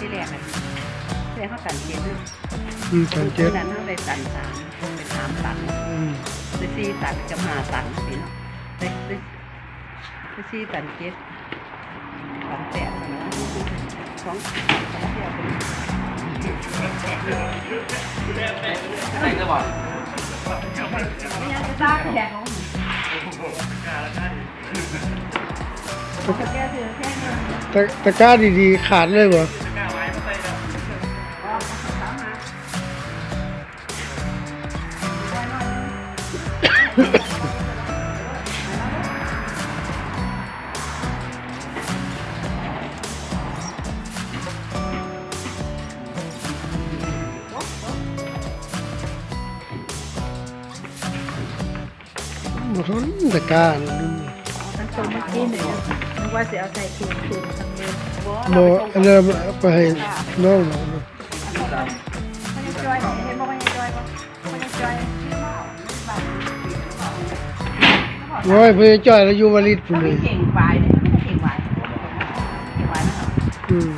ที่แรกเลยเรียกเขากันเย็ดอืมกันเจ็ดนั้นเขาไปตัดสามไปสามตันอืมไปสี่ตันกับห้าตันสิเนาะไปไปไปสี่ตันเจ็ดตันแปดนะสองสองเที่ยวเป็นอะไรก็บอกไม่อยากจะทราบแขกของ ผมแก้เสือแค่เงินตะตะกร้าดีๆ ขาดเลยบ่อ๋อ มันยังจอยโอ้ยเพิ่นจ้อยแล้วอยู่วลิตพุ่นมันเลยเก่งวายเลยมันไม่เก่งวายเก่งวายอืม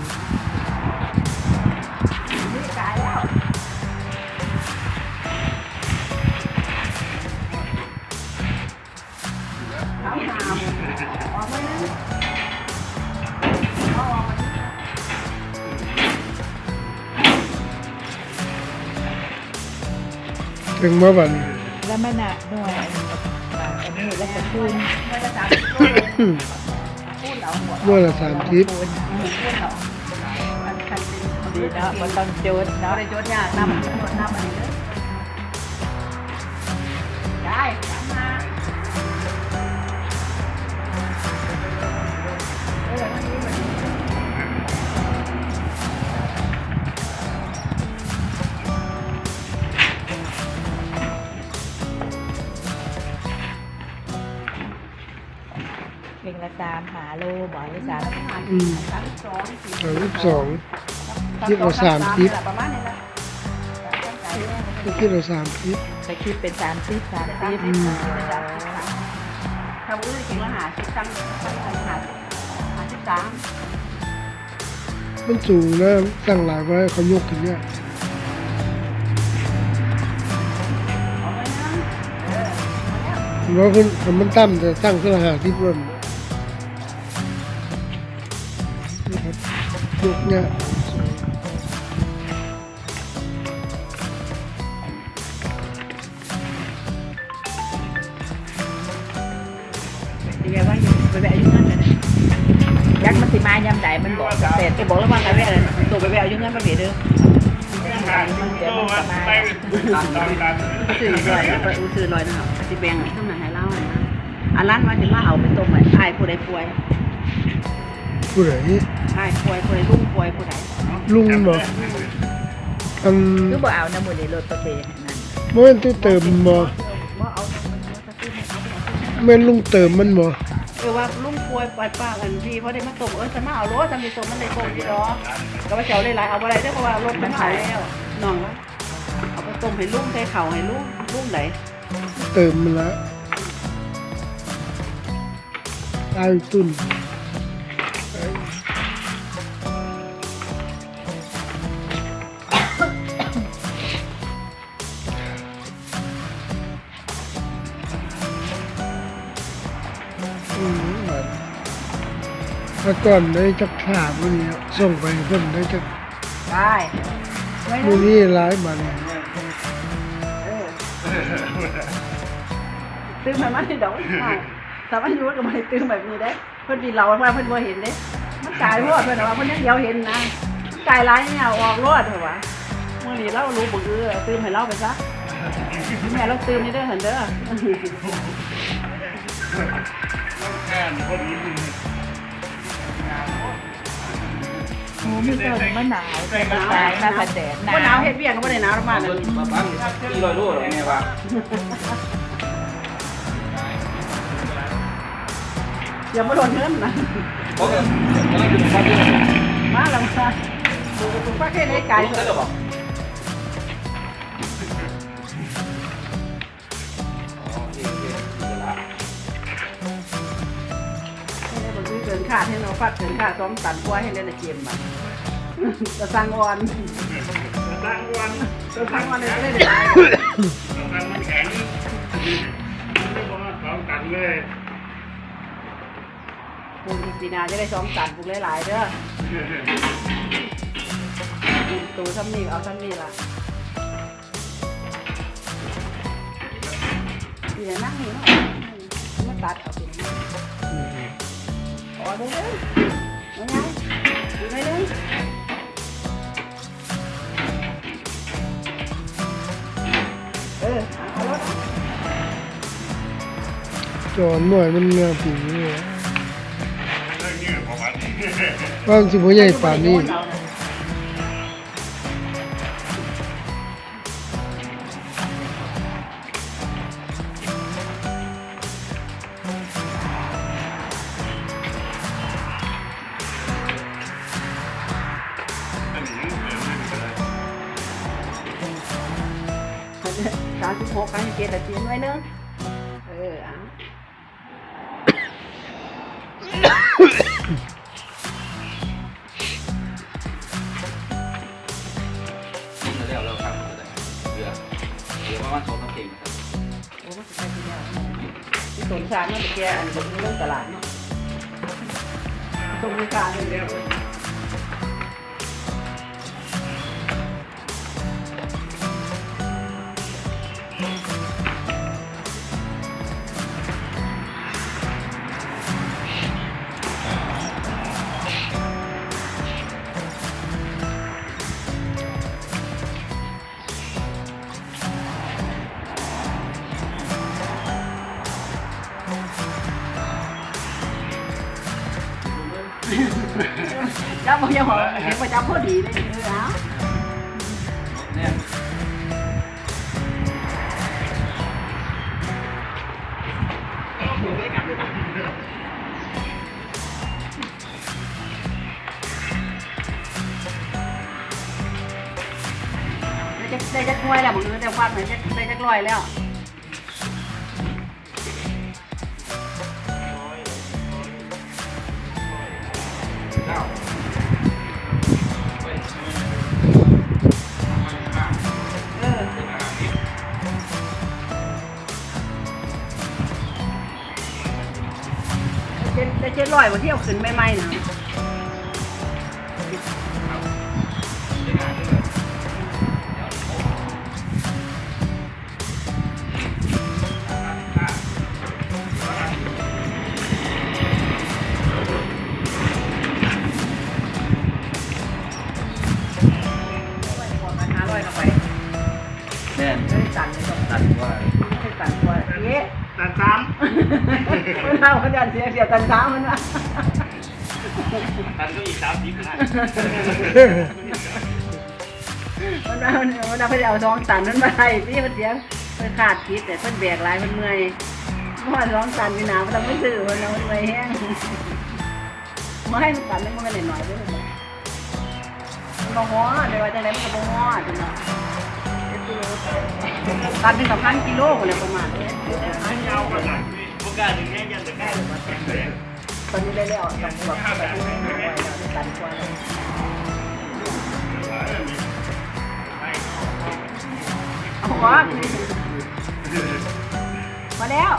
ถึงมาบัดนี้แล้วมันอะหน่วยอันนี้แล้วก็คูณไม่ได้สามสิบตัวเลยอืมพูดเอาหมดด้วยละ30คูณพูดเอามันคันเป็นดีเนาะมันต้องโจทย์เราเนาะได้จดยากนำจำนวนนำอันนี้ บ่อยสามอืมสามสิบสองสี่สามสิบสองคิดเอาสามทิศประมาณนี้แหละคิดเอาสามทิศจะคิดเป็นสามสิบสามสามสิสิบบถ้าบุ้ยถึงว่าหาสิบตั้งตั้งหาหาสิบสามมันสูงนะตั้งหลายไว้เขายกขึ้นเนี่ยเอาไว้นะเออเอาแล้วเพราะเพิ่นถ้ามันต่ำแต่ตั้งขึ้นหาที่เพิ่น ยกเนี่ยดีไงว่าอยู่ไปแวะอยู่นั่นเลยนะยักษ์มันสิมายำใดมันบอกเสร็จแกบอกแล้วว่าไงแวะเลยตัวไปแวะอยู่นั่นมาเบียดเด้อมันเดี๋ยวมันจะมาซื้อลอยไปอูซื้อลอยนะครับสิแบงข้างหน้าให้เล่านะอันร้านว่าจะมาเอาไปต้มไว้อ้ายผู้ใดป่วย ผู้ใดอ้ายป่วยผู้ใดลุงป่วยผู้ใดลุงบอกอันคือบ่เอาน้ำมือในรถตัวเองนั่นเมื่อตู้เติมบ่ว่าเอามันจะซื้อให้เขาไปเอาแม่นลุงเติมมันบ่เออว่าลุงป่วยปล่อยป้ากันพี่เพราะได้มาต้มเออจะมาเอารถจะมีต้มมันได้ต้มที่ดอกก็ว่าเจ้าได้หลายเอาอะไรได้เพราะว่ารถมันหายแล้วน้องละเอาไปต้มให้ลุงใส่เข่าให้ลุงลุงไหนเติมมันละตายตุน แล้วก่อนได้จักถามวันนี้ส่งไปให้เพิ่นได้จักได้ไว้มื้อนะนี้หลายบัดนี้เออตื้มมันมาที่ดอกสามารถรู้กับมันตื้มแบบนี้ได้ เพิ่นดีเราว่าเพิ่นบ่เห็นเด้มันกายรอดเพิ่นว่าเพิ่นยังเดียวเห็นนะกายร้ายเนี่ยออกรอดเถอะวะเมื่อนี้เรารู้บ่เออตื้มให้เราไปซะแม่เราตื้มนี่เด้อเห็นเด้อห มูมีต้นมะนาวแต่กระจายมาผัดแดดหบ่หนานาววเฮ็ดเวียกก็บ่ได้หนาวประมาณนั้นมาปั้งที่ลอยรู้หรอไงวะอย่าบ่โดนเงินนะเพราะว่าเราอยู่บ้านมาแล้วมาดูดูฟ้าแค่ไหนไกลผมก็บอกอ๋อนี่คือละเดินขาดให้เราฟัดเดินขาดซ้อมตันกล้วยให้เล่นเกมมัน จะสั่งวอนสร้างวันจะสั่งวอนเลยไม่ได้ได้สร้างมันแข็งไม่พอสองตันเลยปลูกอีกปีหนาจะได้สองตันปลูกหลายๆเด้อปลูกตูซ้ำนี่เอาซ้ำนี่ล่ะเดี๋ยวนั่งนี่เนาะมาตัดเอาเป็นอ๋อเด้อเอาไงดูไหมเด้อ จอนหน่อยมันเนื้อผีเนี่ยเรื่องนี้ประมาณนี้บางสิบ่ใหญ่ป่านนี้ แกอันนี้เรื่องตลาดเนาะตรงนี้การเลย จำพอดีเลยเออเอาเนี่ยได้จะได้จะกล้วยแล้วมึงได้ฟัดไหนจะได้จะกล้วยแล้ว แน่นตันเลยต้องตัดว่าไม่ได้สั่นตัวเอ๊ะตันสามมันเอาเขาจะเสียเสียตันเช้ามันนะ ตันก็อีกสามสิบนะมันเอามันเอาไปเอาสองตันนั้นมาให้พี่มันเสียเพิ่นขาดคิดแต่เพิ่นแบกหลายเพิ่นเมื่อยเมื่อวานสองตันพี่หนาวมันต้องไม่ซื้อเพิ่นเอาเมื่อยแห้งมาให้มันตันนึงมันก็หน่อยๆเด้วยมันบ่ฮ้อเดี๋ยว่าจังไดมันก็บ่ฮ้อจังเนาะตันเป็นกับพันกิโลเลยประมาณนี้ยาวกว่านั้นโอกาสถึงแค่ยันจะใกล้ ตอนนี้ได้แล้วกันกว่าไปที่ไม่ไว้แล้วตันกว่าแล้วเอามาแล้ว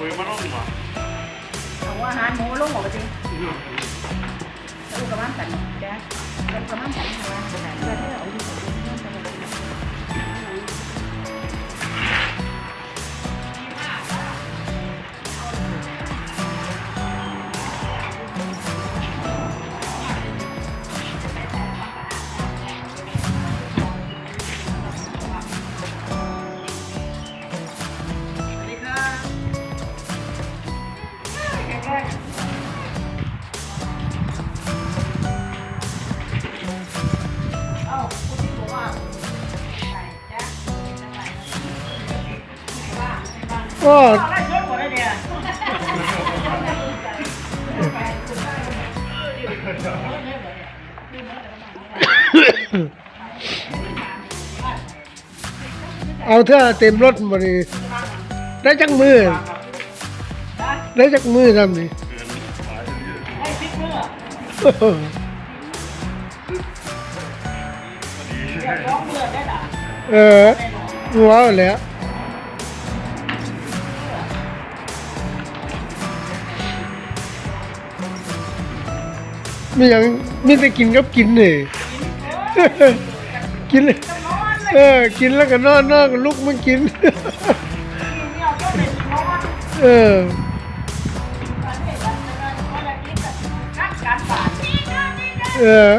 เอาปุ๋ยมาลงหรอเอาอาหารหมูลงหมดไปสิลูกกระมังกันแจ๊ลูกกระมังกันกระมังกันเพื่อที่เอาอยู่็เอาเถอะเต็มรถบริได้จักมือ ได้จักมือทำนี่เออว้าวแล้ว มีอย่างมีแต่กินกับกินนี่กินเออกินแล้วก็นอนนอนก็ลุกมากินเนี่ยก็เป็นเพราะว่าเออการเห็นแล้วจะการเขาอยากกินเออ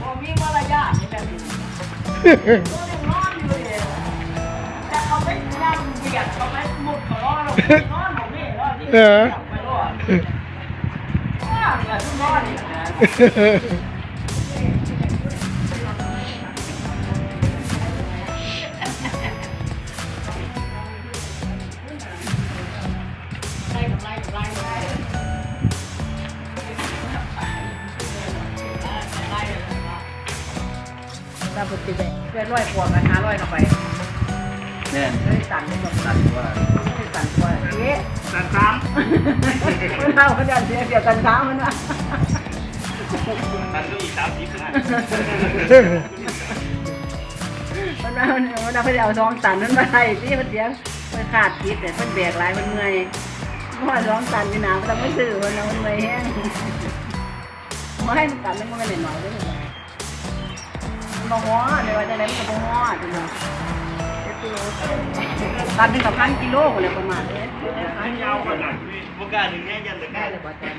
พอมีมารยาทนี่แบบนี้ตัวนึงนอ เขาล้ออ มันเอาเขาจะเสียวเสียวกันเช้ามันนะสันก็อีกสามสิบนะมันเอามันเอาเขาจะเอาซองตันนั้นมาให้ที่มันเสียมันขาดคิดแต่มันแบกหลายมันเมื่อยเพราะว่าซองตันอยู่หนามันไม่ซื้อมันมันเมื่อยแห้งมาให้มันตันมันไม่ได้หน่อยด้วยมันบ่ฮ้อเลยว่าจะไหนมันก็บ่ฮ้อจังเลย ตันเป็นกับพันกิโลเลยประมาณนี้ยาวขนาดนี้โอกาสหนึ่งแง่ยันตะได้การเลยกว่าตัน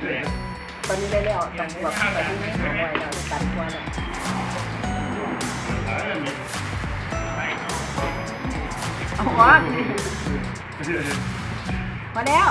ตอนนี้ได้แล้วตันกว่าไปที่นี่หน่อยแล้วตันกว่าแล้วเอาหัวมาแล้ว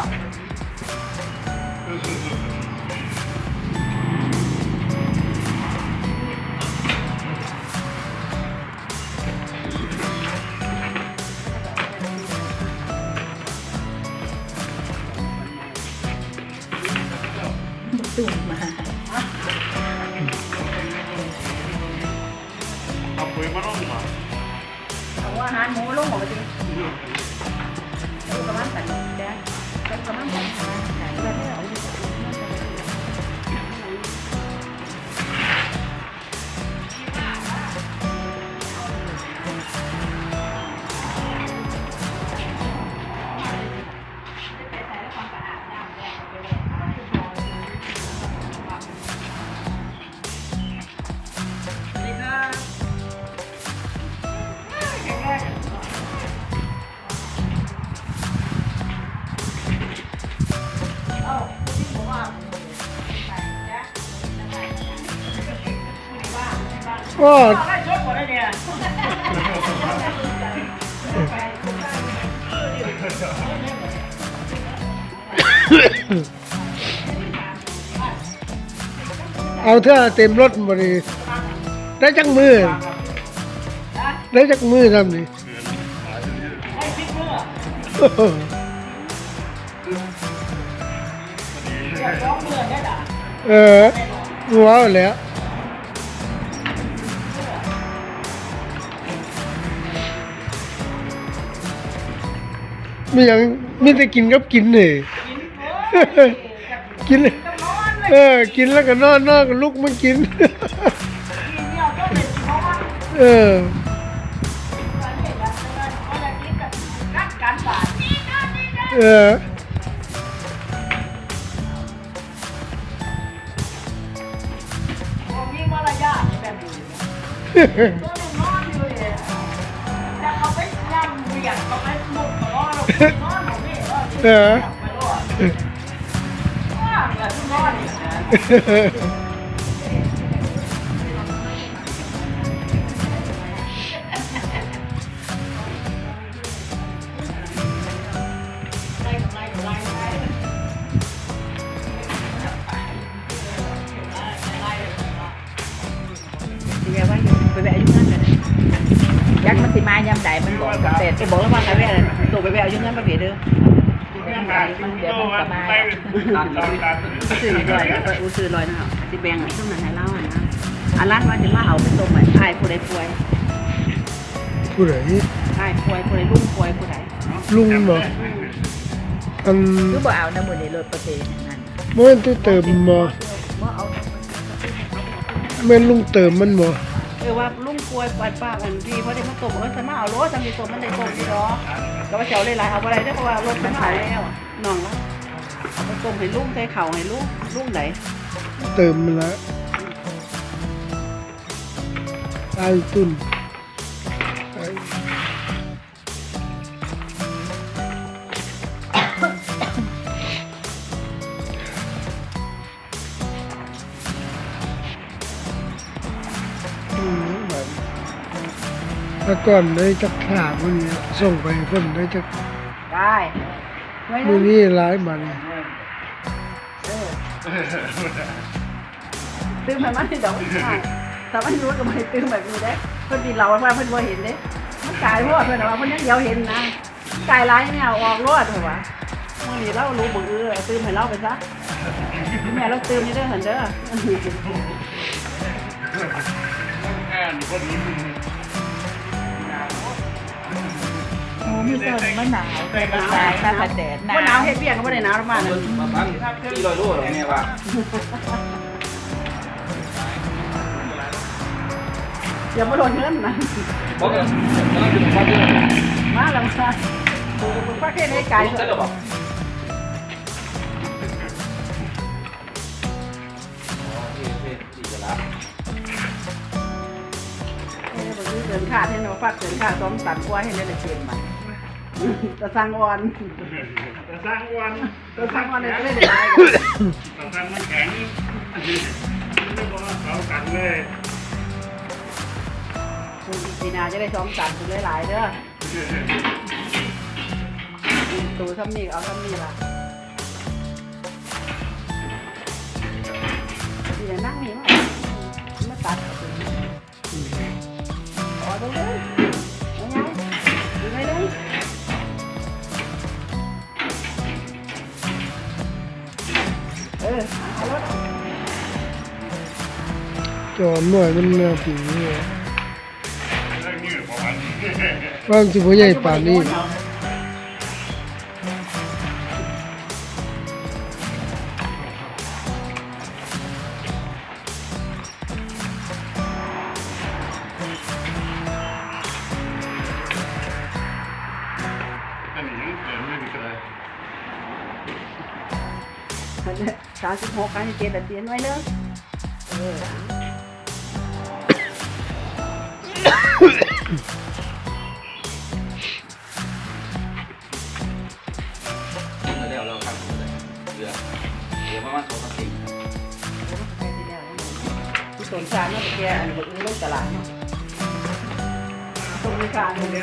ก็ได้ชดหมดเลยเนี่ยเอาเถอะเต็มรถมาดิได้จักมือ ได้จักมือทำนี่ไอ้พิษเอเรียกร้องเมื่อได้าวแล้ว มีอย่างมีแต่กินกับกินนี่กิน เออ กินแล้วก็นอนนอนก็ลุกมากิน เออเออมีมารยาทแบบนี้ตัวนึงนอน เออ ไปล้อว้าเนี่ยทุกล้อนี่นะ เดี๋ยวว่าอยู่ไปแวะอยู่นั่นกันเลย ยักษ์มันสิมายามใดมันบอกกับเป็ด จะบอกแล้วว่าใครแม่ตัวไปแววยุ่งเงินมาเบียดเด้อ เรื่องการมันเดี๋ยวมันก็มาตัดตัดซื้อลอยไปอูซื้อลอยนะครับสิแบ่งช่วงนั้นให้เล่าอะนะอันร้านว่าจะมาเอาไปต้มไว้ไอ้ผู้ใดป่วยผู้ใดไอ้ป่วยผู้ใดลุงป่วยผู้ใดลุงบอกอันคือบ่เอาน้ำมือในรถประเทศนั่นเมื่อเติมบ่ว่าเอาแม่นลุงเติมมันบ่ ออว่าลุงป่วยปัดปากันพี่เพราะได้มาตบเออสมาเอารถจะมีตบมันได้ตบดีเนาะก็ว่าเจ้าเลยหลายเอาอะไรได้เพราะว่ารถมันหายแล้วน้องละเอาตบให้ลุงใส่เข่าให้ลุงลุงไหนเติมมันละไอ้ตุน แต่ก่อนได้จักขามันนี้ส่งไปให้เพิ่นได้จักได้ไว้มือนะนี้หลายบัดนเออตื้มให้มันให้ดอกใช่แต่มันรู้ก็ไม่ตื้มแบบนี้ได้เพิ่นดีเราว่าเพิ่นบ่เห็นเด้มันกายรอดเพิ่นว่าเพิ่นยังเดียวเห็นนะกายร้ายเนี่ยออกรอดเพิ่นว่ามื่อนี้เรารู้บ่เออตื้มให้เราไปซะแม่เราตื้มนี่เด้อหั่นเด้อแอนคนนี้ มูมีต้นมะนาวแต่ก็ตายมาผัดแดดหนาวบ่หนาวเฮ็ดเวียกก็บ่ได้หนาวประมาณเบิ่นั้นงประมาณสี่ร้อยโลหรอแม่ว่าอย่าบ่โดนเงินนะบอกกันกำลังจะบอกว่าเรื่องมาแล้วมาฟักเฮ็ดให้กายใช่หรือเปล่าโอเคโอเคดีจะละเออบ่มีเดินขาดให้เนาะฟักเดินขาดซ้อมตัดกล้วยให้ได้ละเกณฑ์มั นจะสร้างอ่อนจะสร้างวันจะสร้างอ่อนได้เลยได้จะสร้างมันแข็งไม่บอกว่าเขากันเลยคุณปีนาจะได้ซ้อมตัดคุณหลายๆเด้อตูซ้ำนี่เอาซ้ำนี่ล่ะดีนะนั่งนี่มามาตัด จอนหน่อยมันแนวผีเนี่ยเรื่องนี้ประมาณนี้บางสิบ่ใหญ่ป่านนี้อันนี้เดี๋ยวไม่มีอะไรสามสิบหกการเจ็ดเตียนไว้เลย เออกินแล้วแล้วครับเลือเหลือประมาณสองสามสี่สวนสารนั่แกอันนี้มันตลาดเนาะตรงนี้การเนี่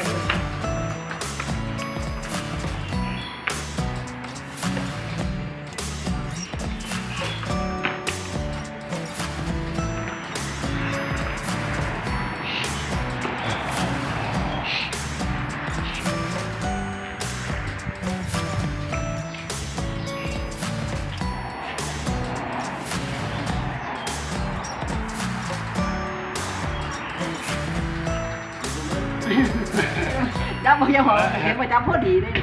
บ่ยังบอกเห็นประจับพอดีเลย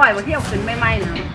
ร่อยกว่าที่เอาขึ้นใหม่ๆนะ